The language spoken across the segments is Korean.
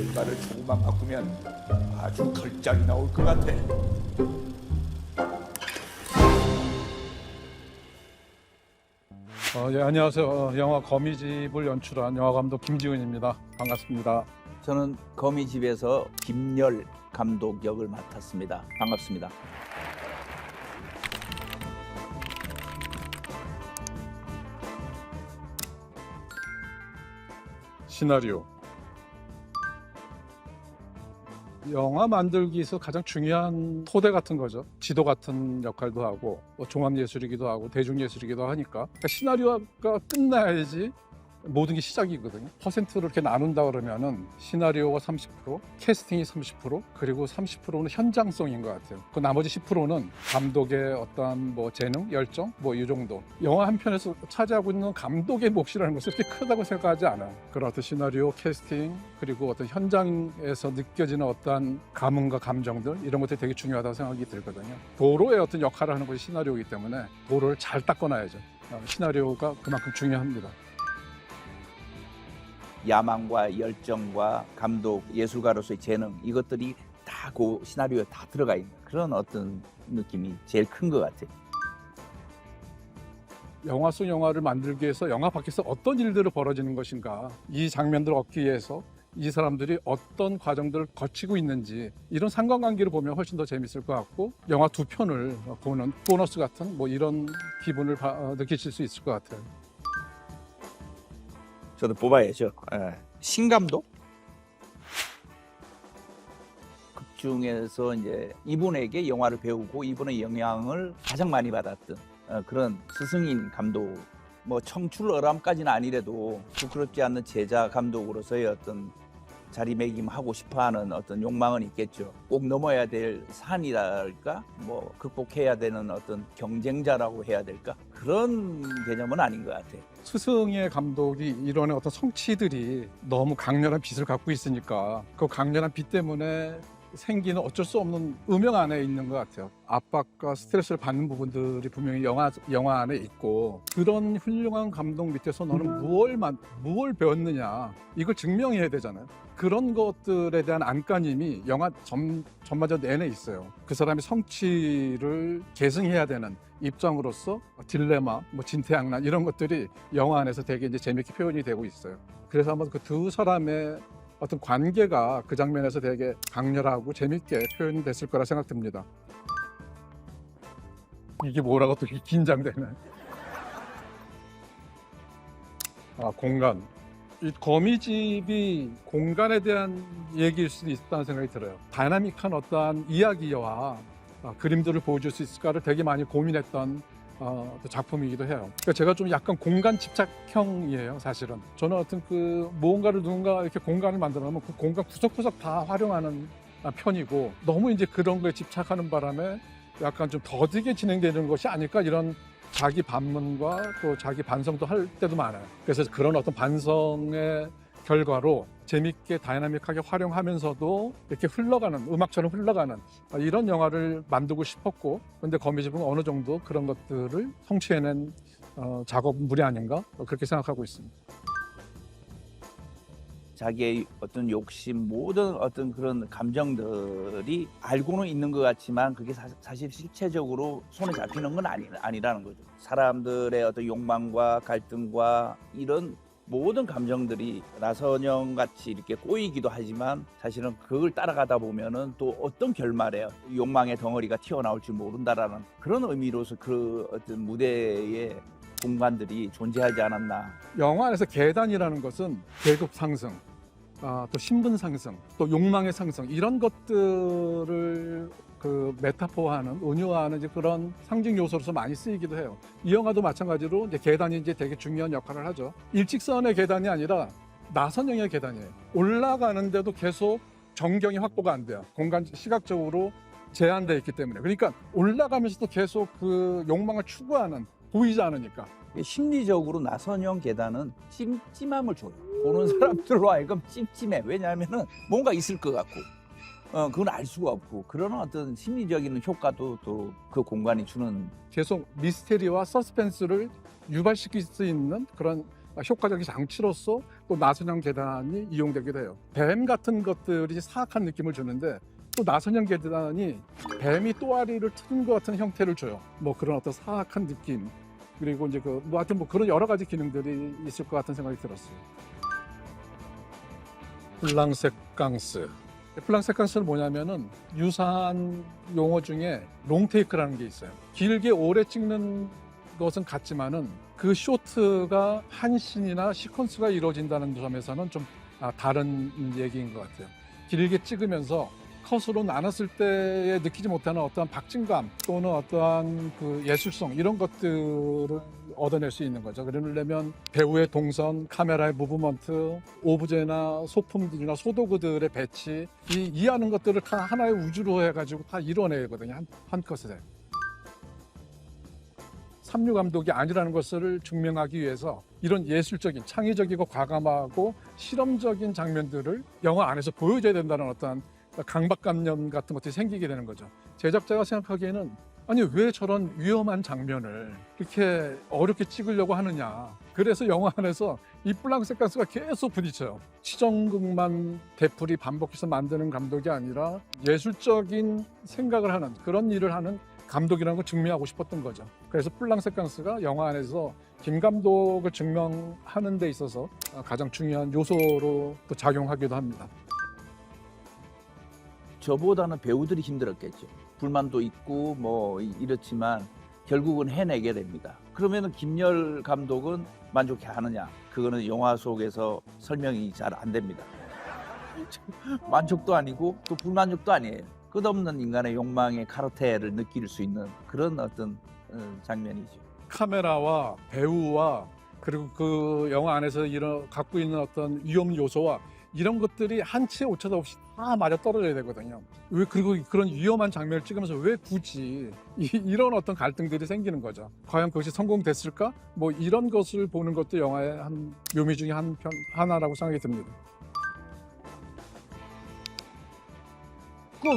결과를 조금만 바꾸면 아주 걸작이 나올 것 같아. 어, 예, 안녕하세요. 어, 영화 거미집을 연출한 영화 감독 김지훈입니다. 반갑습니다. 저는 거미집에서 김열 감독 역을 맡았습니다. 반갑습니다. 시나리오. 영화 만들기에서 가장 중요한 토대 같은 거죠. 지도 같은 역할도 하고 뭐 종합예술이기도 하고 대중예술이기도 하니까 그러니까 시나리오가 끝나야지 모든 게 시작이거든요. 퍼센트를 이렇게 나눈다 그러면은 시나리오가 30%, 캐스팅이 30%, 그리고 30%는 현장성인 것 같아요. 그 나머지 10%는 감독의 어떤 뭐 재능, 열정, 뭐 이 정도. 영화 한 편에서 차지하고 있는 감독의 몫이라는 것은 그렇게 크다고 생각하지 않아요. 그런 어떤 시나리오, 캐스팅, 그리고 어떤 현장에서 느껴지는 어떤 감흥과 감정들 이런 것들이 되게 중요하다고 생각이 들거든요. 도로의 어떤 역할을 하는 것이 시나리오이기 때문에 도로를 잘 닦아놔야죠. 어, 시나리오가 그만큼 중요합니다. 야망과 열정과 감독, 예술가로서의 재능 이것들이 다 그 시나리오에 다 들어가 있는 그런 어떤 느낌이 제일 큰 것 같아요. 영화 속 영화를 만들기 위해서 영화 밖에서 어떤 일들을 벌어지는 것인가 이 장면들을 얻기 위해서 이 사람들이 어떤 과정들을 거치고 있는지 이런 상관관계를 보면 훨씬 더 재밌을 것 같고 영화 두 편을 보는 보너스 같은 뭐 이런 기분을 느끼실 수 있을 것 같아요. 저도 뽑아야죠. 예. 신감독? 극 중에서 이제 이분에게 영화를 배우고 이분의 영향을 가장 많이 받았던 어, 그런 스승인 감독. 뭐 청출어람까지는 아니래도 부끄럽지 않는 제자 감독으로서의 어떤 자리매김하고 싶어하는 어떤 욕망은 있겠죠. 꼭 넘어야 될 산이랄까, 뭐 극복해야 되는 어떤 경쟁자라고 해야 될까 그런 개념은 아닌 것 같아요. 스승의 감독이 이런 어떤 성취들이 너무 강렬한 빛을 갖고 있으니까 그 강렬한 빛 때문에 생기는 어쩔 수 없는 음영 안에 있는 것 같아요. 압박과 스트레스를 받는 부분들이 분명히 영화 영화 안에 있고 그런 훌륭한 감독 밑에서 너는 무얼 만 무얼 배웠느냐 이걸 증명해야 되잖아요. 그런 것들에 대한 안간힘이 영화 전 전반전 내내 있어요. 그 사람의 성취를 계승해야 되는 입장으로서 딜레마, 뭐 진퇴양난 이런 것들이 영화 안에서 되게 이제 재밌게 표현이 되고 있어요. 그래서 아마 그두 사람의 어떤 관계가 그 장면에서 되게 강렬하고 재밌게 표현됐을 거라 생각됩니다. 이게 뭐라고 또 이렇게 긴장되네. 아 공간. 이 거미집이 공간에 대한 얘기일 수도 있다는 생각이 들어요. 다이나믹한 어떠한 이야기와 아, 그림들을 보여줄 수 있을까를 되게 많이 고민했던 어, 또 작품이기도 해요. 그러니까 제가 좀 약간 공간 집착형이에요, 사실은. 저는 어떤 그 무언가를 누군가 이렇게 공간을 만들어 놓으면 그 공간 구석구석 다 활용하는 아, 편이고 너무 이제 그런 거에 집착하는 바람에 약간 좀 더디게 진행되는 것이 아닐까 이런 자기 반문과 또 자기 반성도 할 때도 많아요. 그래서 그런 어떤 반성의 결과로 재밌게 다이나믹하게 활용하면서도 이렇게 흘러가는 음악처럼 흘러가는 아, 이런 영화를 만들고 싶었고 근데 거미집은 어느 정도 그런 것들을 성취해낸 어, 작업물이 아닌가 그렇게 생각하고 있습니다. 자기의 어떤 욕심 모든 어떤 그런 감정들이 알고는 있는 것 같지만 그게 사, 실 실체적으로 손에 잡히는 건 아니, 아니라는 거죠. 사람들의 어떤 욕망과 갈등과 이런 모든 감정들이 나선영 같이 이렇게 꼬이기도 하지만 사실은 그걸 따라가다 보면은 또 어떤 결말에 욕망의 덩어리가 튀어나올지 모른다라는 그런 의미로서 그 어떤 무대의 공간들이 존재하지 않았나. 영화 안에서 계단이라는 것은 계급 상승, 아, 또 신분 상승, 또 욕망의 상승 이런 것들을 그 메타포화하는 은유화하는 이제 그런 상징 요소로서 많이 쓰이기도 해요. 이 영화도 마찬가지로 이제 계단이 이제 되게 중요한 역할을 하죠. 일직선의 계단이 아니라 나선형의 계단이에요. 올라가는데도 계속 정경이 확보가 안 돼요. 공간 시각적으로 제한돼 있기 때문에. 그러니까 올라가면서도 계속 그 욕망을 추구하는 보이지 않으니까. 심리적으로 나선형 계단은 찜찜함을 줘요. 보는 사람들로 하여금 찜찜해. 왜냐하면은 뭔가 있을 것 같고, 어, 그건 알 수가 없고, 그런 어떤 심리적인 효과도 또 그 공간이 주는 계속 미스테리와 서스펜스를 유발시킬 수 있는 그런 효과적인 장치로서 또 나선형 계단이 이용되기도 해요. 뱀 같은 것들이 사악한 느낌을 주는데 또 나선형 계단이 뱀이 또아리를 트는 것 같은 형태를 줘요. 뭐 그런 어떤 사악한 느낌 그리고 이제 그 뭐 하여튼 뭐 그런 여러 가지 기능들이 있을 것 같은 생각이 들었어요. 플랑세캉스. 플랑세캉스는 뭐냐면은 유사한 용어 중에 롱테이크라는 게 있어요. 길게 오래 찍는 것은 같지만은 그 쇼트가 한 씬이나 시퀀스가 이루어진다는 점에서는 좀 아, 다른 얘기인 것 같아요. 길게 찍으면서 컷으로 나눴을 때에 느끼지 못하는 어떠한 박진감 또는 어떠한 그 예술성 이런 것들을 얻어낼 수 있는 거죠. 그러려면 배우의 동선, 카메라의 무브먼트, 오브제나 소품들이나 소도구들의 배치 이 이해하는 것들을 다 하나의 우주로 해가지고 다 이뤄내거든요. 한, 한 컷에. 삼류 감독이 아니라는 것을 증명하기 위해서 이런 예술적인 창의적이고 과감하고 실험적인 장면들을 영화 안에서 보여줘야 된다는 어떤 강박관념 같은 것들이 생기게 되는 거죠. 제작자가 생각하기에는 아니 왜 저런 위험한 장면을 이렇게 어렵게 찍으려고 하느냐. 그래서 영화 안에서 이 블랑세캉스가 계속 부딪혀요. 치정극만 되풀이 반복해서 만드는 감독이 아니라 예술적인 생각을 하는 그런 일을 하는 감독이라는 걸 증명하고 싶었던 거죠. 그래서 플랑세 캉스가 영화 안에서 김 감독을 증명하는 데 있어서 가장 중요한 요소로 또 작용하기도 합니다. 저보다는 배우들이 힘들었겠죠. 불만도 있고 뭐 이- 이렇지만 결국은 해내게 됩니다. 그러면은 김열 감독은 만족해 하느냐? 그거는 영화 속에서 설명이 잘 안 됩니다. 만족도 아니고 또 불만족도 아니에요. 끝없는 인간의 욕망의 카르텔을 느낄 수 있는 그런 어떤 어, 장면이죠. 카메라와 배우와 그리고 그 영화 안에서 이런 갖고 있는 어떤 위험 요소와 이런 것들이 한치의 오차도 없이 다 맞아 떨어져야 되거든요. 왜 그리고 그런 위험한 장면을 찍으면서 왜 굳이 이, 런 어떤 갈등들이 생기는 거죠. 과연 그것이 성공됐을까? 뭐 이런 것을 보는 것도 영화의 한 묘미 중에 한 편 하나라고 생각이 듭니다. 꿈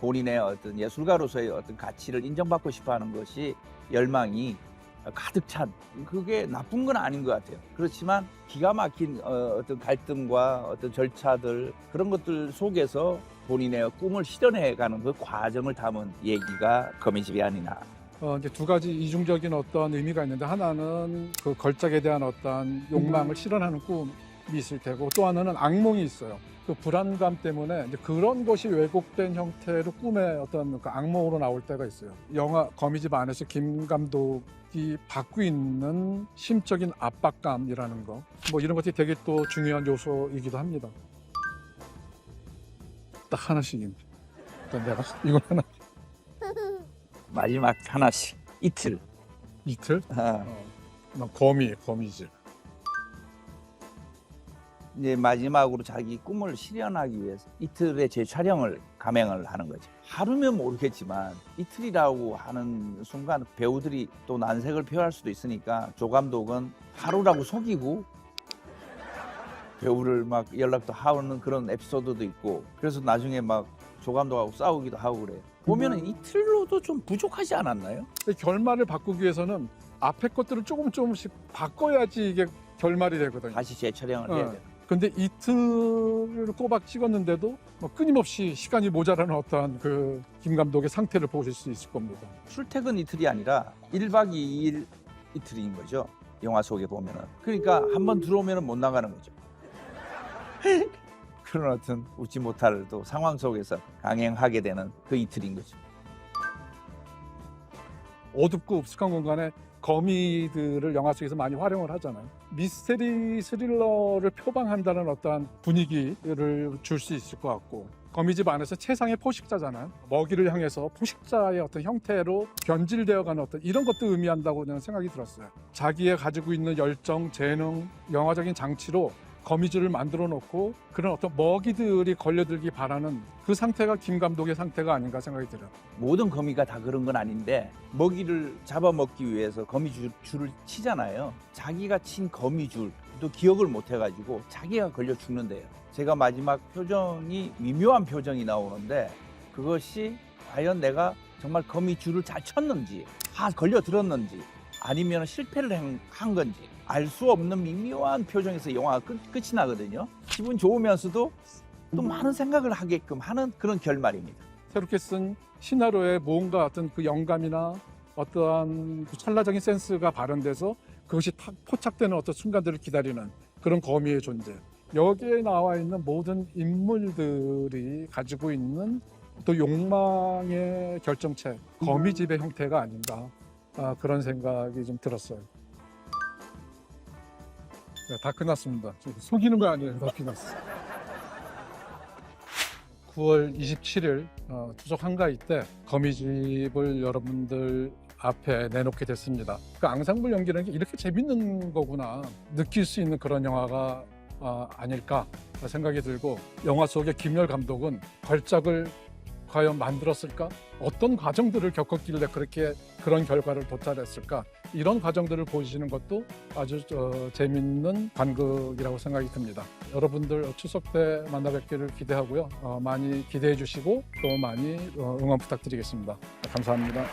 본인의 어떤 예술가로서의 어떤 가치를 인정받고 싶어하는 것이 열망이 가득 찬 그게 나쁜 건 아닌 것 같아요. 그렇지만 기가 막힌 어, 어떤 갈등과 어떤 절차들 그런 것들 속에서 본인의 꿈을 실현해가는 그 과정을 담은 얘기가 거미집이 아니나. 어, 이제 두 가지 이중적인 어떤 의미가 있는데 하나는 그 걸작에 대한 어떤 욕망을 실현하는 꿈이 있을 테고 또 하나는 악몽이 있어요. 그 불안감 때문에 이제 그런 것이 왜곡된 형태로 꿈의 어떤 그 악몽으로 나올 때가 있어요. 영화 거미집 안에서 김 감독이 받고 있는 심적인 압박감이라는 거, 뭐 이런 것들이 되게 또 중요한 요소이기도 합니다. 딱 하나씩입니다. 일단 내가 이거 하나 마지막 하나씩 이틀. 이틀. 아, 어, 거미, 거미집. 이제 마지막으로 자기 꿈을 실현하기 위해서 이틀의 재촬영을 감행을 하는 거죠. 하루면 모르겠지만 이틀이라고 하는 순간 배우들이 또 난색을 표할 수도 있으니까 조 감독은 하루라고 속이고 배우를 막 연락도 하는 그런 에피소드도 있고 그래서 나중에 막 조 감독하고 싸우기도 하고 그래요. 보면은 이틀로도 좀 부족하지 않았나요? 근데 결말을 바꾸기 위해서는 앞에 것들을 조금 조금씩 바꿔야지 이게 결말이 되거든요. 다시 재촬영을 해야 어. 돼요. 근데 이틀을 꼬박 찍었는데도 뭐 끊임없이 시간이 모자라는 어떠한 그 김 감독의 상태를 보실 수 있을 겁니다. 출퇴근 이틀이 아니라 1박 2일 이틀인 거죠. 영화 속에 보면은. 그러니까 한 번 들어오면은 못 나가는 거죠. 그런 어떤 웃지 못할 또 상황 속에서 강행하게 되는 그 이틀인 거죠. 어둡고 흡숙한 공간에 거미들을 영화 속에서 많이 활용을 하잖아요. 미스테리 스릴러를 표방한다는 어떠한 분위기를 줄 수 있을 것 같고 거미집 안에서 최상의 포식자잖아요. 먹이를 향해서 포식자의 어떤 형태로 변질되어가는 어떤 이런 것도 의미한다고 저는 생각이 들었어요. 자기의 가지고 있는 열정, 재능, 영화적인 장치로 거미줄을 만들어 놓고 그런 어떤 먹이들이 걸려들기 바라는 그 상태가 김 감독의 상태가 아닌가 생각이 들어요. 모든 거미가 다 그런 건 아닌데 먹이를 잡아먹기 위해서 거미줄 줄을 치잖아요. 자기가 친 거미줄도 기억을 못 해가지고 자기가 걸려 죽는데요. 제가 마지막 표정이 미묘한 표정이 나오는데 그것이 과연 내가 정말 거미줄을 잘 쳤는지, 아 걸려 들었는지 아니면 실패를 한- 한 건지 알 수 없는 미묘한 표정에서 영화가 끝, 끝이 나거든요. 기분 좋으면서도 또 많은 생각을 하게끔 하는 그런 결말입니다. 새롭게 쓴 시나리오에 뭔가 어떤 그 영감이나 어떠한 그 찰나적인 센스가 발현돼서 그것이 탁 포착되는 어떤 순간들을 기다리는 그런 거미의 존재. 여기에 나와 있는 모든 인물들이 가지고 있는 또 욕망의 결정체, 거미집의 형태가 아닌가 아, 그런 생각이 좀 들었어요. 네, 다 끝났습니다. 속이는 거 아니에요. 다 끝났어요. 9월 27일 어, 추석 한가위 때 거미집을 여러분들 앞에 내놓게 됐습니다. 그 앙상블 연기라는 게 이렇게 재밌는 거구나 느낄 수 있는 그런 영화가 아, 아닐까 생각이 들고 영화 속의 김열 감독은 걸작을 과연 만들었을까? 어떤 과정들을 겪었길래 그렇게 그런 결과를 도달했을까? 이런 과정들을 보시는 것도 아주 어, 재밌는 관극이라고 생각이 듭니다. 여러분들 추석 때 만나 뵙기를 기대하고요. 어, 많이 기대해 주시고 또 많이 어, 응원 부탁드리겠습니다. 감사합니다.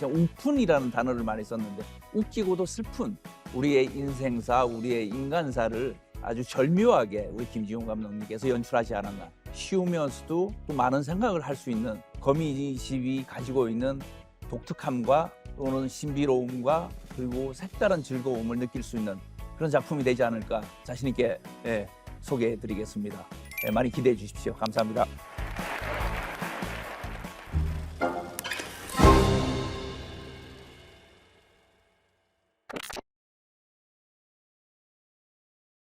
우푼이라는 단어를 많이 썼는데 웃기고도 슬픈 우리의 인생사, 우리의 인간사를 아주 절묘하게 우리 김지용 감독님께서 연출하지 않았나. 쉬우면서도 또 많은 생각을 할 수 있는 거미집이 가지고 있는 독특함과 또는 신비로움과 그리고 색다른 즐거움을 느낄 수 있는 그런 작품이 되지 않을까 자신 있게 예, 소개해 드리겠습니다. 예, 많이 기대해 주십시오. 감사합니다.